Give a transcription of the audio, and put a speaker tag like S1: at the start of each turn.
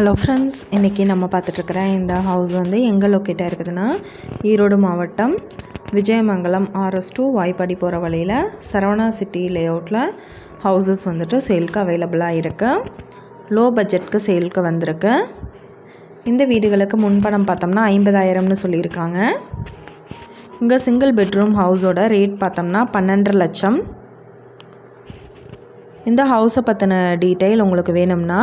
S1: Hello friends இன்றைக்கி நம்ம பார்த்துட்ருக்குற இந்த ஹவுஸ் வந்து எங்கே லொக்கேட்டாக இருக்குதுன்னா ஈரோடு மாவட்டம் விஜயமங்கலம் ஆர்எஸ் டூ வாய்ப்பாடி போகிற வழியில் சரவணா சிட்டி லேஅவுட்டில் ஹவுசஸ் வந்துட்டு சேல்க்கு அவைலபிளாக இருக்குது லோ பட்ஜெட்க்கு சேல்க்கு வந்திருக்கு. இந்த வீடுகளுக்கு முன்பணம் பார்த்தோம்னா ஐம்பதாயிரம்னு சொல்லியிருக்காங்க. இங்கே சிங்கிள் பெட்ரூம் ஹவுஸோட ரேட் பார்த்தோம்னா பன்னெண்டரை லட்சம். இந்த ஹவுஸை பற்றின டீட்டெயில் உங்களுக்கு வேணும்னா